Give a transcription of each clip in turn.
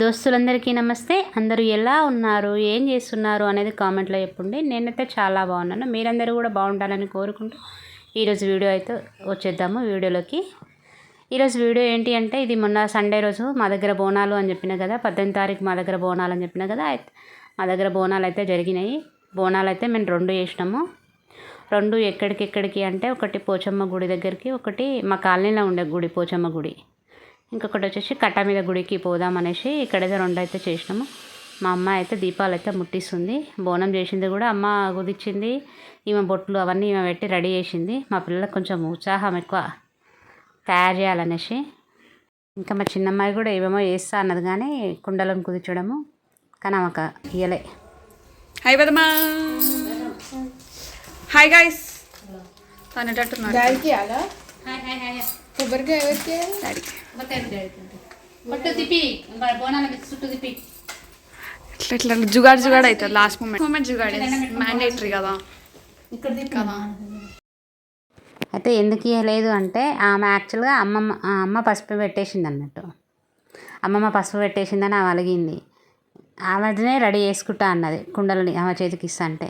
దోస్తులందరికీ నమస్తే. అందరూ ఎలా ఉన్నారు? ఏం చేస్తున్నారు? అనేది కామెంట్లో చెప్పండి. నేనైతే చాలా బాగున్నాను. మీరందరూ కూడా బాగుండాలని కోరుకుంటూ ఈరోజు వీడియో అయితే వచ్చేద్దాము వీడియోలోకి. ఈరోజు వీడియో ఏంటి అంటే ఇది మొన్న సండే రోజు మా దగ్గర బోనాలు అని చెప్పిన కదా పద్దెనిమిది తారీఖు మా దగ్గర బోనాలు అని చెప్పిన కదా అయితే మా దగ్గర బోనాలు అయితే జరిగినాయి. బోనాలు అయితే మేము రెండు చేసినాము. రెండు ఎక్కడికి ఎక్కడికి అంటే ఒకటి పోచమ్మ గుడి దగ్గరికి ఒకటి మా కాలనీలో ఉండే గుడి పోచమ్మ గుడి. ఇంకొకటి వచ్చేసి కట్ట మీద గుడికి పోదాం అనేసి ఇక్కడైతే రెండు అయితే చేసినాము. మా అమ్మ అయితే దీపాలు అయితే ముట్టిస్తుంది. బోనం చేసింది కూడా అమ్మ కుదిచ్చింది ఈమె బొట్లు అవన్నీ ఈమె పెట్టి రెడీ చేసింది. మా పిల్లలకు కొంచెం ఉత్సాహం ఎక్కువ తయారు చేయాలనేసి. ఇంకా మా చిన్నమ్మాయి కూడా ఏమేమో చేస్తా అన్నది కానీ కుండలను కుదించడము కానీ ఆమెకు ఇయ్యలే. హాయ్ పెదమా. Hi guys. అనేటట్టున్నారు కొబ్బరికాయ ఎవరికి? ఇట్లా ఇట్లా జుగాడు జుగాడు అవుతుంది last moment moment jugaad. Mandatory కదా. కదా. అయితే ఎందుకు ఇవ్వలేదు అంటే ఆమె యాక్చువల్గా అమ్మమ్మ ఆ అమ్మ పసుపు పెట్టేసింది అన్నట్టు. అమ్మమ్మ పసుపు పెట్టేసిందని ఆమె అలిగింది. ఆమెనే రెడీ చేసుకుంటా అన్నది కుండలని ఆమె చేతికి ఇస్తా అంటే.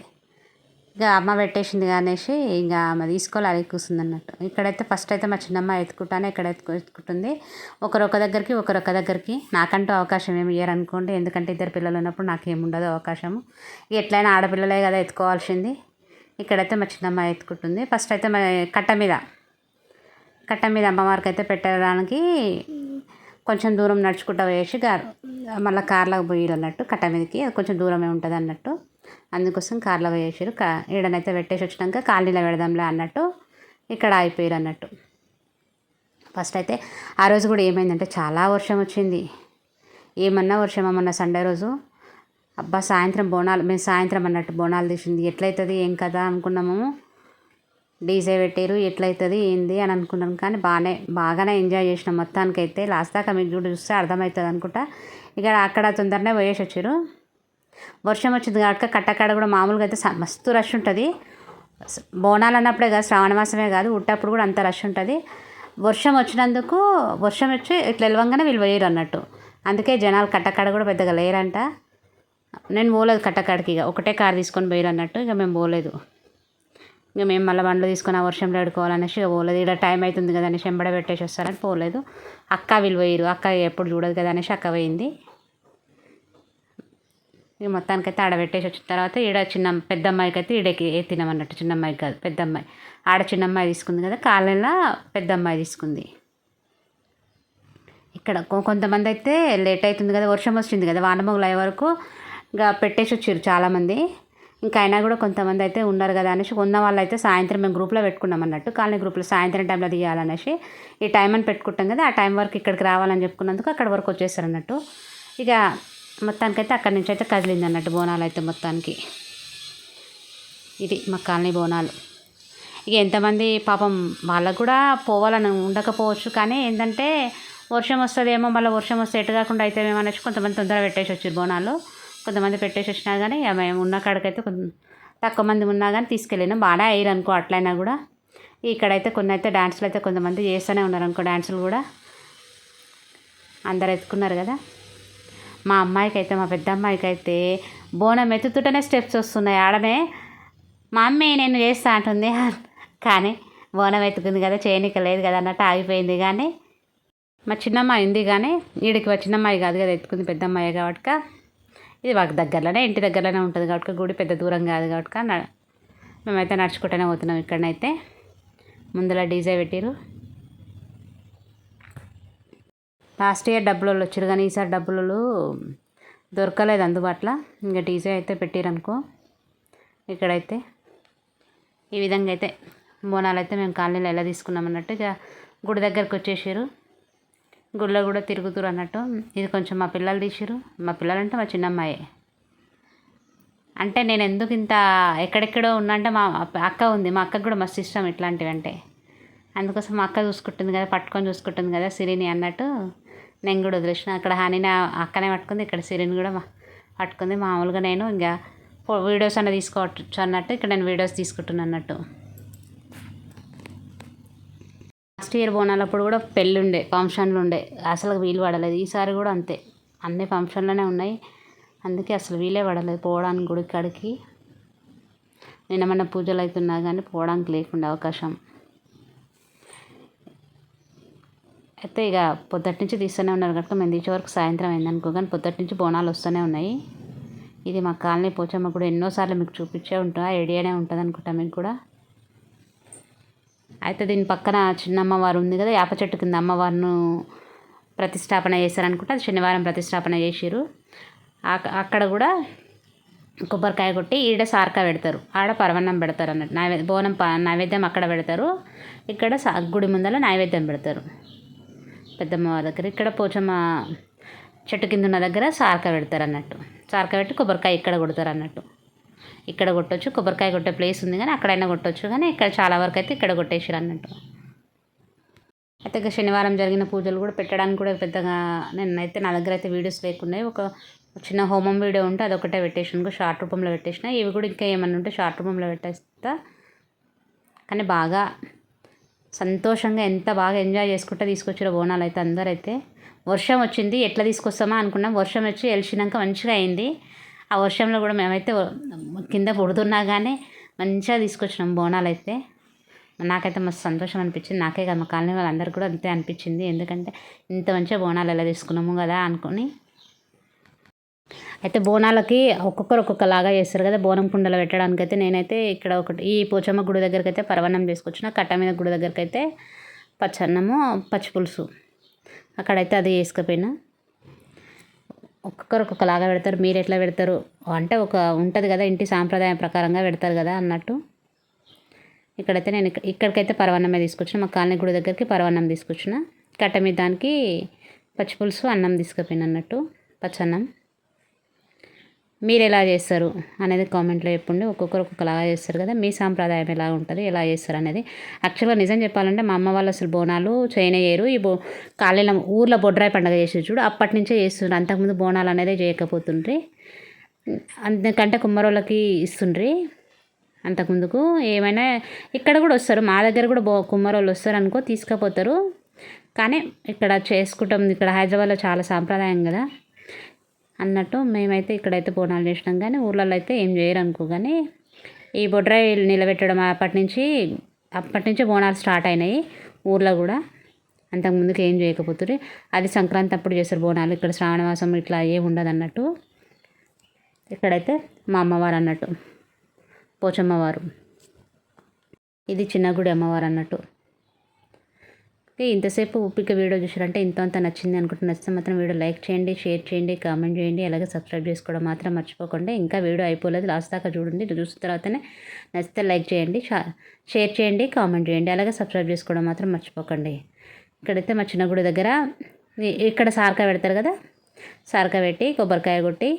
ఇక అమ్మ పెట్టేసింది అనేసి ఇంకా ఆమె తీసుకోవాలి అలిగి కూర్చుంది అన్నట్టు ఇక్కడైతే ఫస్ట్ అయితే మా చిన్నమ్మ ఎత్తుకుంటానే ఇక్కడ ఎత్తుకు ఎత్తుకుంటుంది. ఒకరొక ఒక దగ్గరికి ఒకరొక దగ్గరికి. నాకంటూ అవకాశం ఏమి ఇయ్యరు అనుకోండి. ఎందుకంటే ఇద్దరు పిల్లలు ఉన్నప్పుడు నాకేముండదు అవకాశము. ఎట్లయినా ఆడపిల్లలే కదా ఎత్తుకోవాల్సింది. ఇక్కడైతే మా చిన్నమ్మ ఎత్తుకుంటుంది. ఫస్ట్ అయితే మా కట్ట మీద కట్ట మీద అమ్మవారికి అయితే పెట్టడానికి కొంచెం దూరం నడుచుకుంటూ వేసి గారు మళ్ళీ కార్లోకి పోయి అన్నట్టు కట్ట మీదకి. అది కొంచెం దూరమే ఉంటుంది అన్నట్టు అందుకోసం కార్లో వేసారు కా ఈడనైతే పెట్టేసి వచ్చినాక కాలనీలో పెడదాంలే అన్నట్టు ఇక్కడ అయిపోయారు అన్నట్టు. ఫస్ట్ అయితే ఆ రోజు కూడా ఏమైందంటే చాలా వర్షం వచ్చింది. ఏమన్నా వర్షం మొన్న సండే రోజు? అబ్బా సాయంత్రం బోనాలు మేము సాయంత్రం అన్నట్టు బోనాలు తీసింది. ఎట్లయితుంది ఏం కదా అనుకున్నాము డీజే పెట్టారు ఎట్లయితుంది ఏంది అని అనుకున్నాం. కానీ బాగానే బాగానే ఎంజాయ్ చేసినాం. మొత్తానికైతే లాస్ట్ దాకా మీకు చూడు చూస్తే అర్థమవుతుంది అనుకుంటా. ఇక అక్కడ తొందరనే పోయేసి వచ్చారు వర్షం వచ్చింది కాబట్టి కట్టకాడ కూడా మామూలుగా అయితే మస్తు రష్ ఉంటుంది. బోనాలు అన్నప్పుడే కాదు శ్రావణ మాసమే కాదు ఉట్టప్పుడు కూడా అంత రష్ ఉంటుంది. వర్షం వచ్చినందుకు వర్షం వచ్చి ఇట్లా వెళ్ళవంగానే వీళ్ళు పోయారు అన్నట్టు. అందుకే జనాలు కట్టకాడ కూడా పెద్దగా లేరంట. నేను పోలేదు కట్టకాడికి ఇక ఒకటే కార్ తీసుకొని పోయారు అన్నట్టు ఇక మేము పోలేదు. ఇక మేము మళ్ళీ బండ్లు తీసుకొని ఆ వర్షంలో ఆడుకోవాలనేసి ఇక పోలేదు. ఇక్కడ టైం అవుతుంది కదా అనేసి వెంబడ పెట్టేసి వస్తారని పోలేదు. అక్క వీళ్ళు పోయారు అక్క ఎప్పుడు చూడదు కదా అనేసి అక్క పోయింది. ఇక మొత్తానికైతే ఆడ పెట్టేసి వచ్చిన తర్వాత ఈడ చిన్న పెద్ద అమ్మాయికి అయితే ఈడకి ఎత్తినాం అన్నట్టు చిన్న అమ్మాయికి కాదు పెద్ద అమ్మాయి ఆడ చిన్న అమ్మాయి తీసుకుంది కదా కాలంలో పెద్ద అమ్మాయి తీసుకుంది. ఇక్కడ కొంతమంది అయితే లేట్ అవుతుంది కదా వర్షం వచ్చింది కదా వానమొగలు అయ్యే వరకు ఇంకా పెట్టేసి వచ్చారు చాలామంది. ఇంకా అయినా కూడా కొంతమంది అయితే ఉన్నారు కదా అనేసి ఉన్న వాళ్ళు అయితే సాయంత్రం మేము గ్రూప్లో పెట్టుకున్నాం అన్నట్టు కాలనీ గ్రూప్లో సాయంత్రం టైంలో తీయాలనేసి ఈ టైం అని పెట్టుకుంటాం కదా ఆ టైం వరకు ఇక్కడికి రావాలని చెప్పుకున్నందుకు అక్కడ వరకు వచ్చేసారు అన్నట్టు. ఇక మొత్తానికైతే అక్కడి నుంచి అయితే కదిలింది అన్నట్టు బోనాలు అయితే మొత్తానికి. ఇది మా కాలనీ బోనాలు. ఇక ఎంతమంది పాపం వాళ్ళకు కూడా పోవాలని ఉండకపోవచ్చు కానీ ఏంటంటే వర్షం వస్తుందేమో మళ్ళీ వర్షం వస్తే ఎటు కాకుండా అయితే మేము అనేసి కొంతమంది తొందరగా పెట్టేసి వచ్చారు బోనాలు. కొంతమంది పెట్టేసి వచ్చినా కానీ మేము ఉన్న కాడికైతే కొంత తక్కువ మంది ఉన్నా కానీ తీసుకెళ్ళినా. బాగానే అయ్యారు అనుకో అట్లయినా కూడా. ఇక్కడైతే కొన్ని అయితే డ్యాన్సులు అయితే కొంతమంది చేస్తూనే ఉన్నారు అనుకో డ్యాన్సులు కూడా. అందరు ఎత్తుకున్నారు కదా. మా అమ్మాయికి అయితే మా పెద్ద అమ్మాయికి అయితే బోనం ఎత్తుతుంటేనే స్టెప్స్ వస్తున్నాయి. ఆడనే మా అమ్మే నేను చేస్తా అంటుంది. కానీ బోనం ఎత్తుకుంది కదా చేయనిక లేదు కదా అన్నట్టు ఆగిపోయింది. కానీ మా చిన్నమ్మాయి ఉంది కానీ వీడికి మా చిన్నమ్మాయి కాదు కదా ఎత్తుకుంది పెద్ద అమ్మాయి కాబట్టి ఇది మాకు దగ్గరలోనే ఇంటి దగ్గరలోనే ఉంటుంది కాబట్టి గుడి పెద్ద దూరం కాదు కాబట్టి మేమైతే నడుచుకుంటూనే పోతున్నాం ఇక్కడనైతే. ముందర డీజే పెట్టిరు లాస్ట్ ఇయర్ డబ్బులు వాళ్ళు వచ్చారు కానీ ఈసారి డబ్బులు దొరకలేదు అందుబాటులో. ఇంకా డీజే అయితే పెట్టారనుకో. ఇక్కడైతే ఈ విధంగా అయితే బోనాలు అయితే మేము కాలనీలో ఎలా తీసుకున్నాం అన్నట్టు ఇక గుడి దగ్గరకు వచ్చేసారు గుడిలో కూడా తిరుగుతురు అన్నట్టు. ఇది కొంచెం మా పిల్లలు తీసిరు మా పిల్లలంటే మా చిన్నమ్మాయే. అంటే నేను ఎందుకు ఇంత ఎక్కడెక్కడో ఉన్నా అంటే మా అక్క ఉంది. మా అక్కకు కూడా మస్తు ఇష్టం ఇట్లాంటివి అంటే అందుకోసం మా అక్క చూసుకుంటుంది కదా పట్టుకొని చూసుకుంటుంది కదా సిరిని అన్నట్టు. నేను కూడా వదిలేసిన. అక్కడ హానిని అక్కనే పట్టుకుంది ఇక్కడ సిరిని కూడా పట్టుకుంది. మామూలుగా నేను ఇంకా వీడియోస్ అన్న తీసుకోవచ్చు అన్నట్టు ఇక్కడ నేను వీడియోస్ తీసుకుంటున్నాను అన్నట్టు. లాస్ట్ ఇయర్ బోనాలప్పుడు కూడా పెళ్ళి ఉండే ఫంక్షన్లు ఉండే. అసలు వీలు పడలేదు. ఈసారి కూడా అంతే. అన్ని ఫంక్షన్లోనే ఉన్నాయి. అందుకే అసలు వీలే పడలేదు పోవడానికి గుడికాడికి. నిన్న మన పూజలు అవుతున్నా కానీ పోవడానికి లేకుండా అవకాశం. అయితే ఇక పొద్దుటి నుంచి తీస్తూనే ఉన్నారు కనుక మేము తీసే వరకు సాయంత్రం అయిందనుకో కానీ పొద్దుటి నుంచి బోనాలు వస్తూనే ఉన్నాయి. ఇది మా కాలనీ పోచమ్మ కూడా ఎన్నోసార్లు మీకు చూపించే ఉంటా ఐడియానే ఉంటుంది అనుకుంటా మీకు కూడా. అయితే దీని పక్కన చిన్న అమ్మవారు ఉంది కదా యాప చెట్టు కింద అమ్మవారిను ప్రతిష్టాపన చేశారనుకుంటే అది శనివారం ప్రతిష్టాపన చేసిరు అక్కడ కూడా కొబ్బరికాయ కొట్టి ఈడ సార్క పెడతారు ఆడ పరవన్నం పెడతారు అన్నట్టు. నైవేద్య బోనం ప నైవేద్యం అక్కడ పెడతారు ఇక్కడ గుడి ముందర నైవేద్యం పెడతారు. పెద్దమ్మ వారి దగ్గర. ఇక్కడ పోచమ్మ చెట్టు కింద ఉన్న దగ్గర సారక పెడతారు అన్నట్టు సారక పెట్టి కొబ్బరికాయ ఇక్కడ కొడతారు అన్నట్టు ఇక్కడ కొట్టొచ్చు కొబ్బరికాయ కొట్టే ప్లేస్ ఉంది కానీ అక్కడైనా కొట్టొచ్చు కానీ ఇక్కడ చాలా వరకు అయితే ఇక్కడ కొట్టేసారు అన్నట్టు అయితే ఇక శనివారం జరిగిన పూజలు కూడా పెట్టడానికి కూడా పెద్దగా నేనైతే నా దగ్గర అయితే వీడియోస్ లేకున్నాయి. ఒక చిన్న హోమం వీడియో ఉంటే అదొకటే పెట్టేసాను షార్ట్ రూపంలో పెట్టేసిన. ఇవి కూడా ఇంకా ఏమన్నా ఉంటే షార్ట్ రూపంలో పెట్టేస్తా. కానీ బాగా సంతోషంగా ఎంత బాగా ఎంజాయ్ చేసుకుంటూ తీసుకొచ్చారు బోనాలు అయితే అందరైతే. వర్షం వచ్చింది ఎట్లా తీసుకొస్తామా అనుకున్నాం. వర్షం వచ్చి వెలిసినాక మంచిగా అయింది. ఆ వర్షంలో కూడా మేమైతే కింద పుడుతున్నా కానీ మంచిగా తీసుకొచ్చినాం బోనాలు అయితే నాకైతే మస్తు సంతోషం అనిపించింది. నాకే కదా మా కాలనీ వాళ్ళందరూ కూడా అంతే అనిపించింది. ఎందుకంటే ఇంత మంచిగా బోనాలు ఎలా తీసుకున్నాము కదా అనుకొని అయితే బోనాలకి ఒక్కొక్కరు ఒక్కొక్కలాగా చేస్తారు కదా బోనం కుండలో పెట్టడానికి అయితే నేనైతే ఇక్కడ ఒకటి ఈ పోచమ్మ గుడి దగ్గరికి అయితే పరవన్నం చేసుకొచ్చిన కట్ట మీద గుడి దగ్గరికి అయితే పచ్చన్నము పచ్చి పులుసు. అక్కడైతే అది వేసుకపోయినా. ఒక్కొక్కరు ఒక్కొక్కలాగా పెడతారు మీరు ఎట్లా పెడతారు? అంటే ఒక ఉంటుంది కదా ఇంటి సాంప్రదాయం ప్రకారంగా పెడతారు కదా అన్నట్టు. ఇక్కడైతే నేను ఇక్కడ ఇక్కడికైతే పరవన్నమే తీసుకొచ్చిన మా కాలనీ గుడి దగ్గరికి పరవన్నం తీసుకొచ్చిన. కట్ట మీద దానికి పచ్చి పులుసు అన్నం తీసుకుపోయిన అన్నట్టు పచ్చన్నం. మీరు ఎలా చేస్తారు అనేది కామెంట్లో చెప్పండి. ఒక్కొక్కరు ఒక్కొక్కలాగా చేస్తారు కదా. మీ సాంప్రదాయం ఎలా ఉంటుంది ఎలా చేస్తారు అనేది. యాక్చువల్గా నిజం చెప్పాలంటే మా అమ్మ వాళ్ళు అసలు బోనాలు చేయనయ్యారు ఈ బో కాలేల ఊర్లో బొడ్రాయి పండుగ చేసి చూడు అప్పటి నుంచే చేస్తుండ్రు. అంతకుముందు బోనాలు అనేది చేయకపోతుండ్రి. అందుకంటే కుమ్మరోళ్ళకి ఇస్తుండ్రి అంతకుముందుకు. ఏమైనా ఇక్కడ కూడా వస్తారు. మా దగ్గర కూడా బో కుమ్మరోళ్ళు వస్తారు అనుకో తీసుకుపోతారు. కానీ ఇక్కడ చేసుకుంటాం. ఇక్కడ హైదరాబాద్లో చాలా సాంప్రదాయం కదా. అన్నట్టు మేమైతే ఇక్కడైతే బోనాలు చేసినాం. కానీ ఊర్లలో అయితే ఏం చేయరు అనుకో. కానీ ఈ బొడ్రాయి నిలబెట్టడం అప్పటి నుంచి అప్పటి నుంచి బోనాలు స్టార్ట్ అయినాయి ఊర్లో కూడా. అంతకుముందుకు ఏం చేయకపోతుంది అది సంక్రాంతి అప్పుడు చేస్తారు బోనాలు. ఇక్కడ శ్రావణమాసం ఇట్లా ఏం ఉండదు అన్నట్టు. ఇక్కడైతే మా అమ్మవారు అన్నట్టు. పోచమ్మవారు. ఇది చిన్న గుడి అమ్మవారు అన్నట్టు. ఇంతసేపు ఒప్పిక వీడియో చూసారంటే ఇంత అంత నచ్చింది అనుకుంటే నచ్చితే మాత్రం వీడియో లైక్ చేయండి షేర్ చేయండి కామెంట్ చేయండి. అలాగే సబ్స్క్రైబ్ చేసుకోవడం మాత్రం మర్చిపోకండి ఇంకా వీడియో అయిపోలేదు. లాస్ట్ దాకా చూడండి. చూసిన తర్వాతనే నచ్చితే లైక్ చేయండి షేర్ చేయండి కామెంట్ చేయండి. అలాగే సబ్స్క్రైబ్ చేసుకోవడం మాత్రం మర్చిపోకండి. ఇక్కడైతే మా చిన్న గుడి దగ్గర ఇక్కడ సారక పెడతారు కదా? సారక పెట్టి కొబ్బరికాయ కొట్టి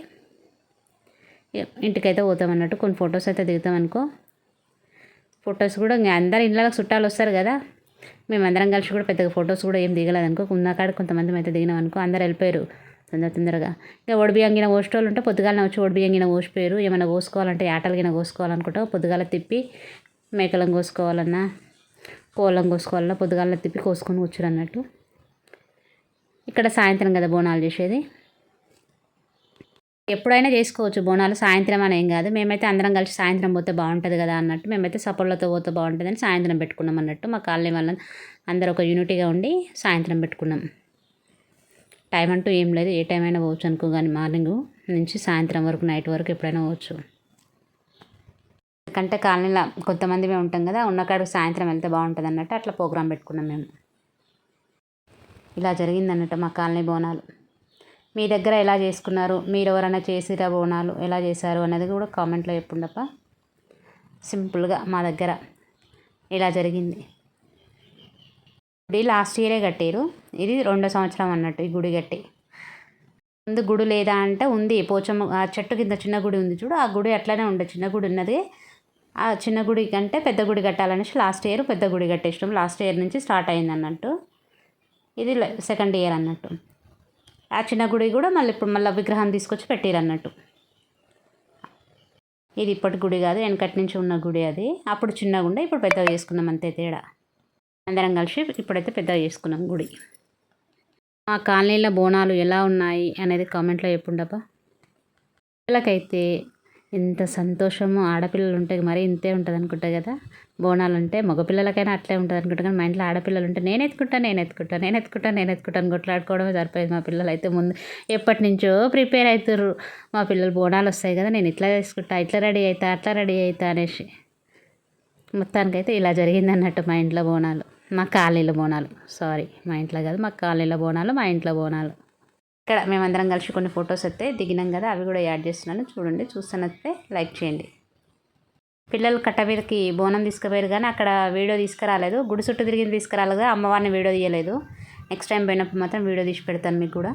ఇంటికైతే పోతాం అన్నట్టు. కొన్ని ఫొటోస్ అయితే దిగుతాం అనుకో. ఫొటోస్ కూడా ఇంకా అందరు ఇళ్ళకి చుట్టాలు వస్తారు కదా? మేమందరం కలిసి కూడా పెద్దగా ఫొటోస్ కూడా ఏం దిగలేదు అనుకో ఉన్నకాడ కొంతమంది అయితే దిగినాం అనుకో అందరు వెళ్ళిపోయారు. తొందర తొందరగా. ఇక ఒడిబియ్యంగిన పోసేటోళ్ళు ఉంటే పొద్దుగాలనే వచ్చి ఒడిబియ్యంగిన పోసిపోయారు ఏమైనా కోసుకోవాలంటే ఆటలగిన కోసుకోవాలనుకుంటే పొద్దుగాల తిప్పి మేకలం కోసుకోవాలన్నా కోళ్ళం కోసుకోవాలన్నా పొద్దుగాల తిప్పి కోసుకొని కూర్చురు అన్నట్టు ఇక్కడ సాయంత్రం కదా బోనాలు చేసేది. ఎప్పుడైనా చేసుకోవచ్చు. బోనాలు సాయంత్రం అని ఏం కాదు. మేమైతే అందరం కలిసి సాయంత్రం పోతే బాగుంటుంది కదా అన్నట్టు. మేమైతే సపోర్లతో పోతే బాగుంటుంది అని సాయంత్రం పెట్టుకున్నాం అన్నట్టు. మా కాలనీ వాళ్ళని అందరూ ఒక యూనిటీగా ఉండి సాయంత్రం పెట్టుకున్నాం. టైం అంటూ ఏం లేదు. ఏ టైం అయినా పోవచ్చు అనుకో కానీ మార్నింగ్ నుంచి సాయంత్రం వరకు నైట్ వరకు ఎప్పుడైనా పోవచ్చు. ఎందుకంటే కాలనీలో కొంతమంది మేము ఉంటాం కదా ఉన్న కాడికి సాయంత్రం వెళ్తే బాగుంటుంది అన్నట్టు అట్లా ప్రోగ్రాం పెట్టుకున్నాం మేము. ఇలా జరిగింది అన్నట్టు మా కాలనీ బోనాలు. మీ దగ్గర ఎలా చేసుకున్నారు? మీరు ఎవరైనా చేసిరా బోనాలు? ఎలా చేశారు? అనేది కూడా కామెంట్లో చెప్పుండప్ప. సింపుల్గా మా దగ్గర ఇలా జరిగింది. గుడి లాస్ట్ ఇయరే కట్టారు. ఇది రెండో సంవత్సరం అన్నట్టు ఈ గుడి కట్టి. ముందు గుడి లేదా అంటే ఉంది. పోచమ్మ ఆ చెట్టు కింద చిన్న గుడి ఉంది చూడు. ఆ గుడి అట్లనే ఉండే. చిన్న గుడి ఉన్నది. ఆ చిన్న గుడి కంటే పెద్ద గుడి కట్టాలనేసి లాస్ట్ ఇయర్ పెద్ద గుడి కట్టేసాం లాస్ట్ ఇయర్ నుంచి స్టార్ట్ అయింది అన్నట్టు. ఇది సెకండ్ ఇయర్ అన్నట్టు. ఆ చిన్న గుడి కూడా మళ్ళీ ఇప్పుడు మళ్ళీ విగ్రహం తీసుకొచ్చి పెట్టారు అన్నట్టు. ఇది ఇప్పటి గుడి కాదు వెనకటి నుంచి ఉన్న గుడి అది. అప్పుడు చిన్నగా ఉండే ఇప్పుడు పెద్దగా చేసుకున్నాం అంతే తేడా. అందరం కలిసి ఇప్పుడైతే పెద్దగా చేసుకున్నాం గుడి. మా కాలనీలో బోనాలు ఎలా ఉన్నాయి అనేది కామెంట్లో చెప్పుండబ్బా. పిల్లకైతే ఎంత సంతోషము ఆడపిల్లలు ఉంటే మరీ ఇంతే ఉంటుంది అనుకుంటా కదా? బోనాలు ఉంటే మగపిల్లలకైనా అట్లే ఉంటుంది అనుకుంటా కానీ మా ఇంట్లో ఆడపిల్లలు ఉంటే నేను ఎత్తుకుంటా నేను ఎత్తుకుంటా నేను ఎత్తుకుంటా నేను ఎత్తుకుంటాను కొట్లాడుకోవడమే సరిపోయింది మా పిల్లలు అయితే ముందు. ఎప్పటి నుంచో ప్రిపేర్ అవుతారు మా పిల్లలు బోనాలు వస్తాయి కదా నేను ఇట్లా చేసుకుంటా ఇట్లా రెడీ అవుతా అట్లా రెడీ అవుతా అనేసి. మొత్తానికైతే ఇలా జరిగింది అన్నట్టు మా ఇంట్లో బోనాలు. మా కాలనీలో బోనాలు. సారీ మా ఇంట్లో కాదు మా కాలనీలో బోనాలు మా ఇంట్లో బోనాలు. ఇక్కడ మేమందరం కలిసి కొన్ని ఫొటోస్ అయితే దిగినాం కదా అవి కూడా యాడ్ చేస్తున్నాను. చూడండి చూస్తున్నట్టే లైక్ చేయండి. పిల్లలు కట్టవీరికి బోనం తీసుకుపోయారు కానీ అక్కడ వీడియో తీసుకురాలేదు. గుడి చుట్టూ తిరిగి తీసుకురాలేదు అమ్మవారిని వీడియో తీయలేదు. నెక్స్ట్ టైం పోయినప్పుడు మాత్రం వీడియో తీసి పెడతాను మీకు కూడా.